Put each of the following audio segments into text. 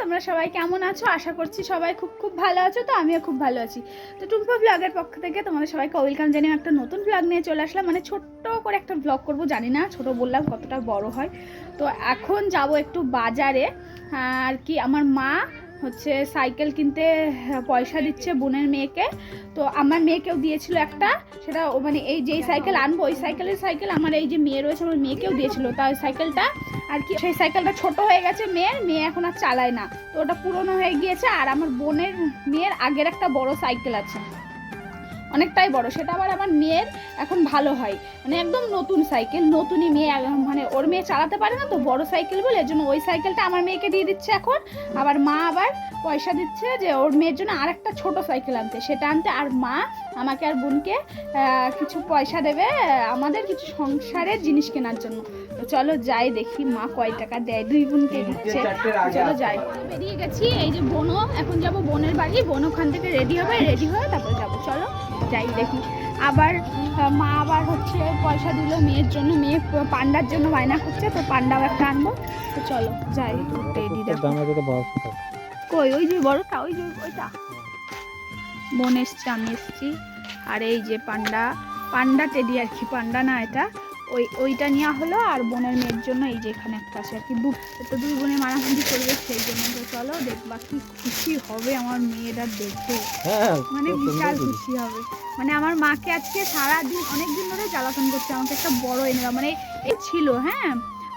তোমরা সবাই কেমন আছো? আশা করছি সবাই খুব খুব ভালো আছো, তো আমিও খুব ভালো আছি। তো টুম্পা ব্লগের পক্ষ থেকে তোমাদের সবাইকে ওয়েলকাম জানিয়ে একটা নতুন ব্লগ নিয়ে চলে আসলাম। মানে ছোট্ট করে একটা ব্লগ করব, জানি না, ছোট বললাম কতটা বড় হয়। তো এখন যাব একটু বাজারে। আর কি, আমার মা হচ্ছে সাইকেল কিনতে পয়সা দিচ্ছে বোনের মেয়েকে। তো আমার মেয়েকেও দিয়েছিল একটা, সেটা মানে এই যেই সাইকেল আনব, ওই সাইকেলের সাইকেল আমার এই যে মেয়ে রয়েছে, আমার মেয়েকেও দিয়েছিল। তাই সাইকেলটা আর কি, সেই সাইকেলটা ছোট হয়ে গেছে মেয়ের, মেয়ে এখন আর চালায় না। তো ওটা পুরনো হয়ে গিয়েছে, আর আমার বোনের মেয়ের আগের একটা বড় সাইকেল আছে। অনেকটাই বড়। সেটা আবার আমার মেয়ের এখন ভালো হয়। মানে একদম নতুন সাইকেল নতুনই মেয়ে মানে ওর মেয়ে চালাতে পারে না তো বড় সাইকেল বলে জন্য ওই সাইকেলটা আমার মেয়েকে দিয়ে দিচ্ছে এখন। আবার মা আবার পয়সা দিচ্ছে যে ওর মেয়ের জন্য আর একটা ছোট সাইকেল আনতে। সেটা আনতে আর মা আমাকে আর বোনকে কিছু পয়সা দেবে আমাদের কিছু সংসারের জিনিস কেনার জন্য। চলো যাই দেখি মা কয় টাকা দেয় দুই বোনকে দিচ্ছে। চলো যাই। বেরিয়ে গেছি এই যে বোনও এখন যাব বোনের বাড়ি বোন ওখান থেকে রেডি হবে রেডি হয়ে তারপরে যাব। চলো। যাই দেখি। আবার মা আবার হচ্ছে পয়সা দিল মেয়ের জন্য মেয়ে পান্ডার জন্য বায়না করছে তো পান্ডাও একটা আনব। তো চলো যাই। রেডি কই ওই যে বড়টা ওই যে ওইটা। বোন এসছে আমি এসছি। আর এই যে পান্ডা পান্ডা টেডি আর কি পান্ডা না এটা? ওই ওইটা নেওয়া হলো আর বোনের মেয়ের জন্য এই যে এখানে একটা আছে আর কি বুক তো দুই বোনের মারামারি করবে সেই জন্য। তো চলো দেখবা কি খুশি হবে আমার মেয়েরা দেখে। হ্যাঁ মানে বিশাল খুশি। হবে। মানে আমার মাকে আজকে সারাদিন অনেক দিন ধরে জ্বালাতন করছে আমাকে একটা বড় এনে মানে এ ছিল হ্যাঁ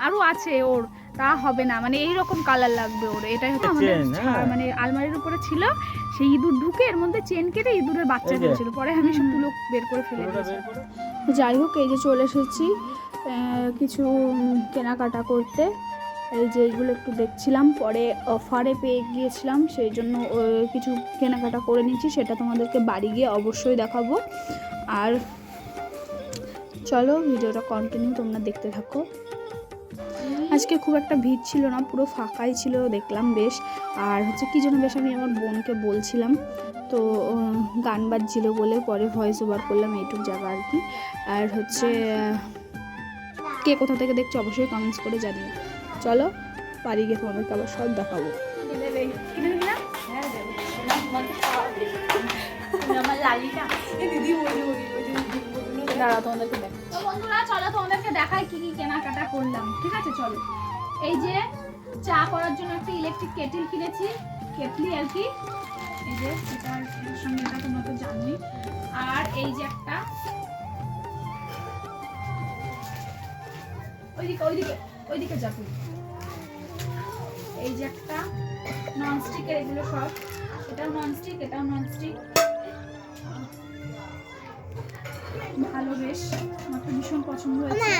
আরও আছে ওর। তা হবে না। মানে এইরকম কালার লাগবে ওর। এটাই হচ্ছে আমাদের হ্যাঁ। মানে আলমারির উপরে ছিল সেই ইঁদুর ঢুকে এর মধ্যে চেন কেটে ইঁদুরের বাচ্চা এই যে। ছিল পরে আমি সব তুলো বের করে ফেলে দিয়েছি। যাই হোক এই যে চলে এসেছি আহ, কিছু কেনাকাটা করতে। এই যে এইগুলো একটু দেখছিলাম পরে অফারে পেয়ে গিয়েছিলাম সেই জন্য ও, কিছু কেনাকাটা করে নিয়েছি সেটা তোমাদেরকে বাড়ি গিয়ে অবশ্যই দেখাবো। আর চলো ভিডিওটা কন্টিনিউ তোমরা দেখতে থাকো। আজকে খুব একটা ভিড় ছিল না, পুরো ফাঁকাই ছিল, দেখলাম বেশ। আর হচ্ছে কী জন্য বেশ আমি আমার বোনকে বলছিলাম, তো গান বাজছিল বলে পরে ভয়েস ওভার করলাম, এইটুক জায়গা আর কি। আর হচ্ছে, কে কোথা থেকে দেখছ অবশ্যই কমেন্টস করে জানিও। চলো, বাড়ি গিয়ে তোমাদেরকে আবার সব দেখাবো। দাঁড়া তোমাদেরকে দেখ। তো বন্ধুরা, চলো তোমাদেরকে দেখাই কি কি কেনাকাটা করলাম, ঠিক আছে? চলো। এই যে চা করার জন্য একটা ইলেকট্রিক কেটেল কিনেছি কেটলি আর কি। এই যে এটার সঙ্গে এটা তোমরা তো আর এই যে একটা, ওইদিকে ওইদিকে ওইদিকে যা এই যে একটা ননস্টিকের এগুলো সব। এটাও ননস্টিক এটাও ননস্টিক ভালো বেশ আমার তো ভীষণ পছন্দ হয়েছে।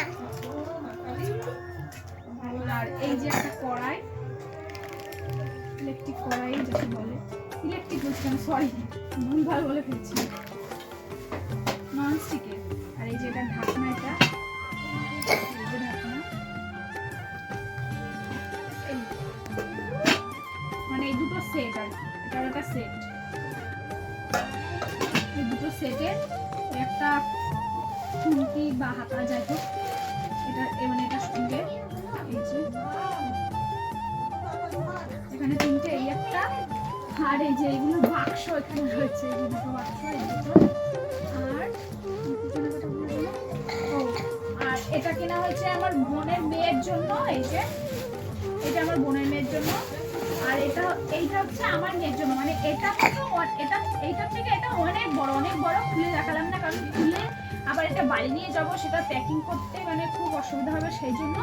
আর এই যে একটা কড়াই ইলেকট্রিক কড়াই যাকে বলে ইলেকট্রিক বলছি আমি সরি ভুলভাল বলে ফেলছি। ননস্টিকের আর এই যে এটা ঢাকনা এটা ঢাকনা মানে এই দুটো সেট আর কি এটার একটা সেট এই দুটো সেটের একটা খুন্তি বা হাতা, যাই হোক, এটা মানে এটা সঙ্গে এই যে, এখানে তিনটে, এই একটা, আর এই যে এগুলো বাক্স এখানে রয়েছে দুটো বাক্স, এই আর আর এটা কেনা হয়েছে আমার বোনের মেয়ের জন্য, এই যে, এটা আমার বোনের মেয়ের জন্য, আর এটা, এইটা হচ্ছে আমার মেয়ের জন্য মানে এটা থেকে এটা, এইটার থেকে এটা অনেক বড় অনেক বড় কারণ খুলে আবার এটা বাড়ি নিয়ে যাব, সেটা প্যাকিং করতে মানে খুব অসুবিধা হবে সেই জন্য।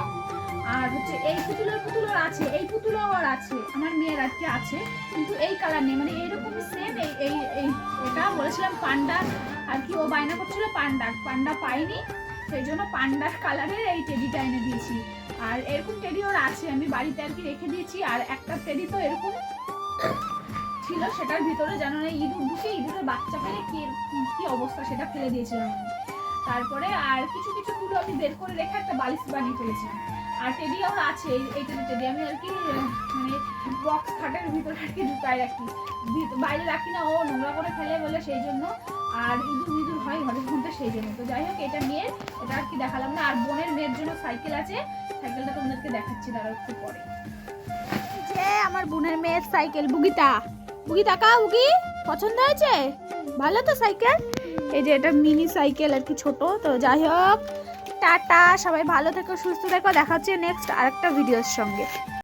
আর হচ্ছে এই পুতুলের পুতুলের আছে, এই পুতুলও আর আছে, আমার মেয়ের আর কি আছে, কিন্তু এই কালার নেই মানে এইরকম সেম এই এই এই এটা বলেছিলাম পান্ডা, আর কি ও বায়না করছিল পান্ডা পান্ডা পাইনি, সেই জন্য পান্ডার কালারের এই টেডিটা এনে দিয়েছি। আর এরকম টেডি ওর আছে, আমি বাড়িতে আর কি রেখে দিয়েছি, আর একটা টেডি তো এরকম ছিল, সেটার ভিতরে যেন না ইঁদুর ঢুকে ইঁদুরের বাচ্চা ফেলে কি কি অবস্থা সেটা ফেলে দিয়েছিলাম তারপরে আর কিছু কিছু তুলো আমি বের করে রেখে একটা বালিশ বানিয়ে ফেলেছিলাম। আর টেডি ওর আছে, এই- টেডি টেডি আমি আর কি মানে বক্স খাটের ভিতরে আর কি ঢুকাই রাখি। বাইরে রাখি না, ও নোংরা করে ফেলে বলে সেই জন্য। আর ইঁদুর ইঁদুর হয় ঘরের মধ্যে সেই জন্য। তো যাই হোক, এটা মেয়ের এটা আর কি দেখালাম না। আর বোনের মেয়ের জন্য সাইকেল আছে। সাইকেলটা তোমাদেরকে দেখাচ্ছি দাঁড়া একটু পরে। আমার আমার বোনের মেয়ের সাইকেল বুগিতা বুগি টাকা, উগি? পছন্দ হয়েছে? ভালো তো সাইকেল? এই যে এটা মিনি সাইকেল আর কি ছোট, তো যাই হোক, টাটা, সবাই ভালো থেকো, সুস্থ থেকো দেখা হচ্ছে নেক্সট আরেকটা ভিডিওর সঙ্গে।